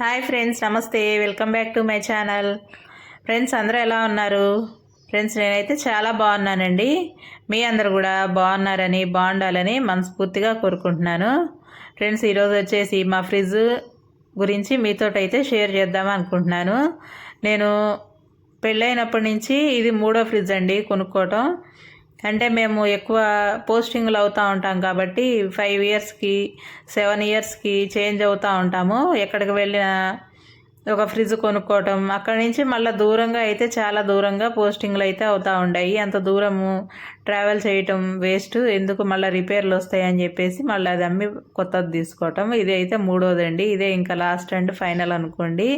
Hi friends నమస్తే. Welcome back to my channel friends అందరూ ఎలా ఉన్నారు? ఫ్రెండ్స్ నేనైతే చాలా బాగున్నానండి. మీ అందరు కూడా బాగున్నారని బాగుండాలని మనస్ఫూర్తిగా కోరుకుంటున్నాను. ఫ్రెండ్స్ ఈరోజు వచ్చేసి మా ఫ్రిడ్జ్ గురించి మీతో అయితే షేర్ చేద్దాం అనుకుంటున్నాను. నేను పెళ్ళైనప్పటి నుంచి ఇది మూడో ఫ్రిడ్జ్ అండి కొనుక్కోవటం. అంటే మేము ఎక్కువ పోస్టింగ్లు అవుతూ ఉంటాం కాబట్టి ఫైవ్ ఇయర్స్కి సెవెన్ ఇయర్స్కి చేంజ్ అవుతూ ఉంటాము. ఎక్కడికి వెళ్ళిన ఒక ఫ్రిడ్జ్ కొనుక్కోవటం అక్కడి నుంచి మళ్ళీ దూరంగా అయితే చాలా దూరంగా పోస్టింగ్లు అయితే అవుతూ ఉంటాయి అంత దూరము ట్రావెల్ చేయటం వేస్ట్. ఎందుకు మళ్ళీ రిపేర్లు వస్తాయని చెప్పేసి మళ్ళీ అది అమ్మి కొత్తది తీసుకోవటం. ఇది అయితే మూడోదండి. ఇదే ఇంకా లాస్ట్ అండ్ ఫైనల్ అనుకోండి.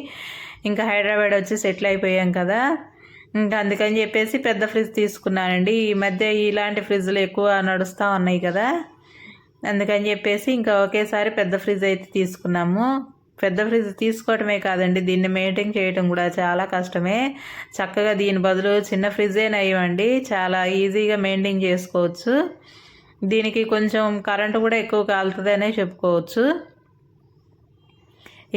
ఇంకా హైదరాబాద్ వచ్చి సెటిల్ అయిపోయాం కదా. ఇంకా అందుకని చెప్పేసి పెద్ద ఫ్రిడ్జ్ తీసుకున్నానండి. ఈ మధ్య ఇలాంటి ఫ్రిడ్జ్లు ఎక్కువ నడుస్తూ ఉన్నాయి కదా. అందుకని చెప్పేసి ఇంకా ఒకేసారి పెద్ద ఫ్రిడ్జ్ అయితే తీసుకున్నాము. పెద్ద ఫ్రిడ్జ్ తీసుకోవటమే కాదండి దీన్ని మెయింటైన్ చేయటం కూడా చాలా కష్టమే. చక్కగా దీని బదులు చిన్న ఫ్రిడ్జే నయ్యండి చాలా ఈజీగా మెయింటైన్ చేసుకోవచ్చు. దీనికి కొంచెం కరెంటు కూడా ఎక్కువ కాలుతుందనే చెప్పుకోవచ్చు.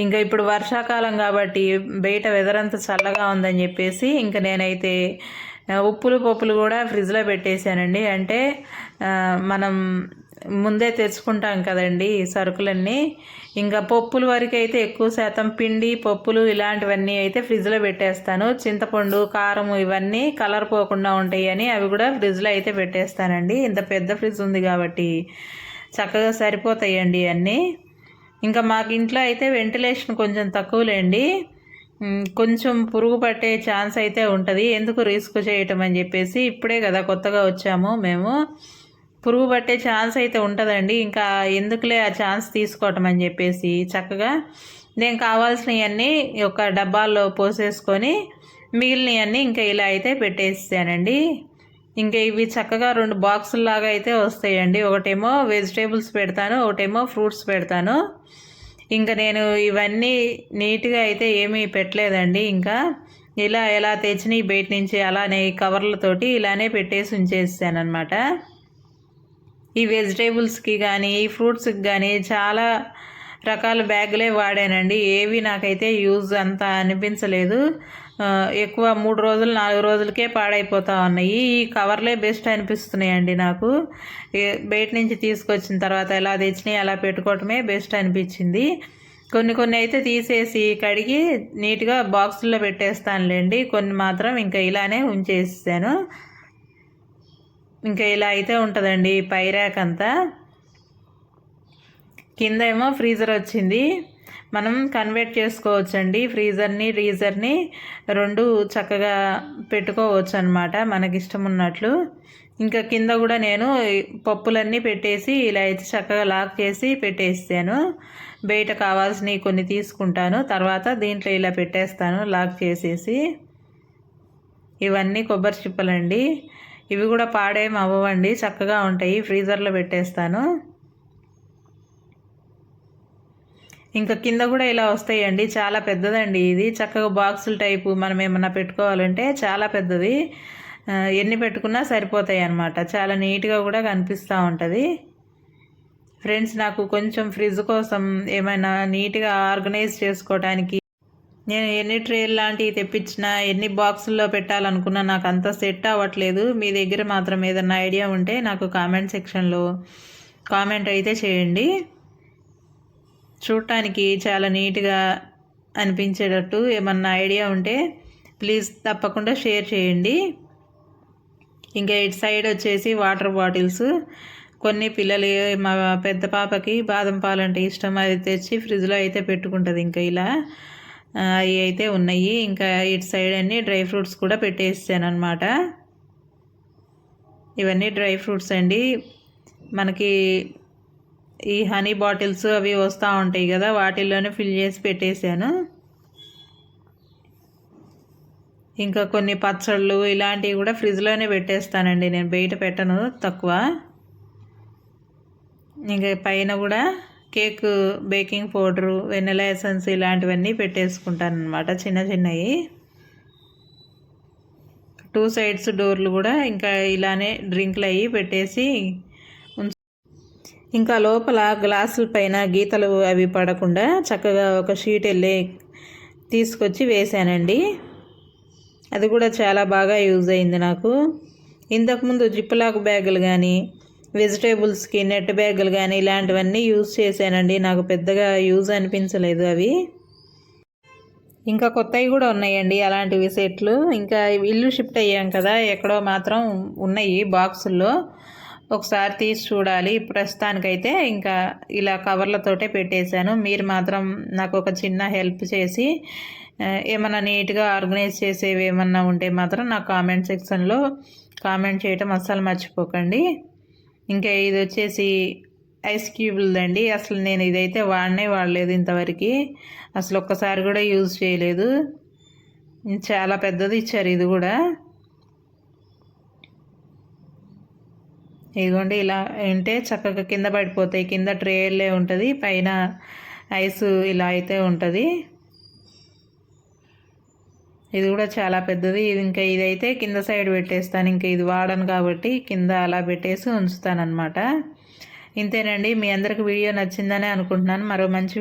ఇంకా ఇప్పుడు వర్షాకాలం కాబట్టి బయట వెదర్ అంతా చల్లగా ఉందని చెప్పేసి ఇంకా నేనైతే ఉప్పులు పప్పులు కూడా ఫ్రిడ్జ్లో పెట్టేశానండి. అంటే మనం ముందే తెచ్చుకుంటాం కదండి సరుకులన్నీ. ఇంకా పప్పుల వరకు అయితే ఎక్కువ శాతం పిండి పప్పులు ఇలాంటివన్నీ అయితే ఫ్రిడ్జ్లో పెట్టేస్తాను. చింతపండు కారం ఇవన్నీ కలర్ పోకుండా ఉంటాయి అని అవి కూడా ఫ్రిడ్జ్లో అయితే పెట్టేస్తానండి. ఇంత పెద్ద ఫ్రిడ్జ్ ఉంది కాబట్టి చక్కగా సరిపోతాయండి అన్నీ. ఇంకా మాకు ఇంట్లో అయితే వెంటిలేషన్ కొంచెం తక్కువలేండి. కొంచెం పురుగు పట్టే ఛాన్స్ అయితే ఉంటుంది. ఎందుకు రిస్క్ చేయటం అని చెప్పేసి ఇప్పుడే కదా కొత్తగా వచ్చాము మేము. పురుగు పట్టే ఛాన్స్ అయితే ఉంటుందండి. ఇంకా ఎందుకులే ఆ ఛాన్స్ తీసుకోవటం అని చెప్పేసి చక్కగా నేను కావాల్సినవన్నీ ఒక డబ్బాల్లో పోసేసుకొని మిగిలినవన్నీ ఇంకా ఇలా అయితే పెట్టేసానండి. ఇంకా ఇవి చక్కగా రెండు బాక్సుల్లాగా అయితే వస్తాయండి. ఒకటేమో వెజిటేబుల్స్ పెడతాను ఒకటేమో ఫ్రూట్స్ పెడతాను. ఇంకా నేను ఇవన్నీ నీట్గా అయితే ఏమీ పెట్టలేదండి. ఇంకా ఇలా ఎలా తెచ్చినాయి బయట నుంచి అలానే కవర్లతోటి ఇలానే పెట్టేసి ఉంచేసాను అనమాట ఈ వెజిటేబుల్స్కి కానీ ఈ ఫ్రూట్స్కి కానీ చాలా రకాల బ్యాగులే వాడానండి. ఏవి నాకైతే యూజ్ అంత అనిపించలేదు. ఎక్కువ మూడు రోజులు నాలుగు రోజులకే పాడైపోతా ఉన్నాయి. ఈ కవర్లే బెస్ట్ అనిపిస్తున్నాయండి నాకు. బయట నుంచి తీసుకొచ్చిన తర్వాత ఎలా తెచ్చినాయి అలా పెట్టుకోవటమే బెస్ట్ అనిపించింది. కొన్ని కొన్ని అయితే తీసేసి కడిగి నీట్గా బాక్సుల్లో పెట్టేస్తానులేండి. కొన్ని మాత్రం ఇంకా ఇలానే ఉంచేసాను. ఇంకా ఇలా అయితే ఉంటుందండి. పై అంతా. కింద ఏమో ఫ్రీజర్ వచ్చింది. మనం కన్వర్ట్ చేసుకోవచ్చండి. ఫ్రీజర్ని రీజర్ని రెండు చక్కగా పెట్టుకోవచ్చు అనమాట మనకి ఇష్టం ఉన్నట్లు ఇంకా కింద కూడా నేను పప్పులన్నీ పెట్టేసి ఇలా అయితే చక్కగా లాక్ చేసి పెట్టేసాను బయట కావాల్సినవి కొన్ని తీసుకుంటాను. తర్వాత దీంట్లో ఇలా పెట్టేస్తాను లాక్ చేసేసి. ఇవన్నీ కొబ్బరి చిప్పలండి. ఇవి కూడా పాడేం అవ్వండి చక్కగా ఉంటాయి. ఫ్రీజర్లో పెట్టేస్తాను. ఇంకా కింద కూడా ఇలా వస్తాయండి. చాలా పెద్దదండి ఇది. చక్కగా బాక్సుల టైపు మనం ఏమన్నా పెట్టుకోవాలంటే చాలా పెద్దది. ఎన్ని పెట్టుకున్నా సరిపోతాయి అన్నమాట. చాలా నీట్గా కూడా కనిపిస్తూ ఉంటుంది. ఫ్రెండ్స్ నాకు కొంచెం ఫ్రిడ్జ్ కోసం ఏమైనా నీట్గా ఆర్గనైజ్ చేసుకోవడానికి నేను ఎన్ని ట్రేల్ లాంటివి తెప్పించినా ఎన్ని బాక్సుల్లో పెట్టాలనుకున్నా నాకు అంత సెట్ అవ్వట్లేదు. మీ దగ్గర మాత్రం ఏదన్నా ఐడియా ఉంటే నాకు కామెంట్ సెక్షన్లో కామెంట్ అయితే చేయండి. చూడటానికి చాలా నీట్గా అనిపించేటట్టు ఏమన్నా ఐడియా ఉంటే ప్లీజ్ తప్పకుండా షేర్ చేయండి. ఇంకా ఇటు సైడ్ వచ్చేసి వాటర్ బాటిల్స్. కొన్ని పిల్లలు మా పెద్ద పాపకి బాదం పాలు అంటే ఇష్టం. అది తెచ్చి ఫ్రిడ్జ్లో అయితే పెట్టుకుంటుంది ఇంకా ఇలా. అవి అయితే ఉన్నాయి. ఇంకా ఇటు సైడ్ అన్ని డ్రై ఫ్రూట్స్ కూడా పెట్టేసాను అనమాట ఇవన్నీ డ్రై ఫ్రూట్స్ అండి. మనకి ఈ హనీ బాటిల్స్ అవి వస్తూ ఉంటాయి కదా వాటిల్లోనే ఫిల్ చేసి పెట్టేశాను. ఇంకా కొన్ని పచ్చళ్ళు ఇలాంటివి కూడా ఫ్రిడ్జ్లోనే పెట్టేస్తానండి నేను బయట పెట్టను తక్కువ. ఇంకా పైన కూడా cake baking powder vanilla essence ఇలాంటివన్నీ పెట్టేసుకుంటాను అనమాట చిన్న చిన్నవి. టూ సైడ్స్ డోర్లు కూడా ఇంకా ఇలానే డ్రింక్లు అయ్యి పెట్టేసి ఇంకా లోపల గ్లాసుల పైన గీతలు అవి పడకుండా చక్కగా ఒక షీట్ వెళ్ళి తీసుకొచ్చి వేశానండి. అది కూడా చాలా బాగా యూజ్ అయింది నాకు. ఇంతకుముందు జిప్లాక్ బ్యాగులు కానీ వెజిటేబుల్స్కి నెట్ బ్యాగులు కానీ ఇలాంటివన్నీ యూజ్ చేశానండి. నాకు పెద్దగా యూజ్ అనిపించలేదు అవి. ఇంకా కొత్తవి కూడా ఉన్నాయండి అలాంటివి సెట్లు. ఇంకా ఇల్లు షిఫ్ట్ అయ్యాం కదా ఎక్కడో మాత్రం ఉన్నాయి బాక్సుల్లో. ఒకసారి తీసి చూడాలి. ప్రస్తుతానికైతే ఇంకా ఇలా కవర్లతోటే పెట్టేశాను. మీరు మాత్రం నాకు ఒక చిన్న హెల్ప్ చేసి ఏమైనా నీట్గా ఆర్గనైజ్ చేసేవి ఏమన్నా ఉంటే మాత్రం నా కామెంట్ సెక్షన్లో కామెంట్ చేయటం అస్సలు మర్చిపోకండి. ఇంకా ఇది వచ్చేసి ఐస్ క్యూబులదండి అసలు నేను ఇదైతే వాడనే వాడలేదు ఇంతవరకు. అసలు ఒక్కసారి కూడా యూజ్ చేయలేదు. చాలా పెద్దది ఇచ్చారు ఇది కూడా. ఇదిగోండి ఇలా ఉంటే చక్కగా కింద పడిపోతాయి. కింద ట్రేలే ఉంటుంది పైన ఐస్ ఇలా అయితే ఉంటుంది. ఇది కూడా చాలా పెద్దది. ఇది ఇంకా ఇదైతే కింద సైడ్ పెట్టేస్తాను. ఇంకా ఇది వాడను కాబట్టి కింద అలా పెట్టేసి ఉంచుతాను అనమాట ఇంతేనండి. మీ అందరికి వీడియో నచ్చిందనే అనుకుంటున్నాను. మరో మంచి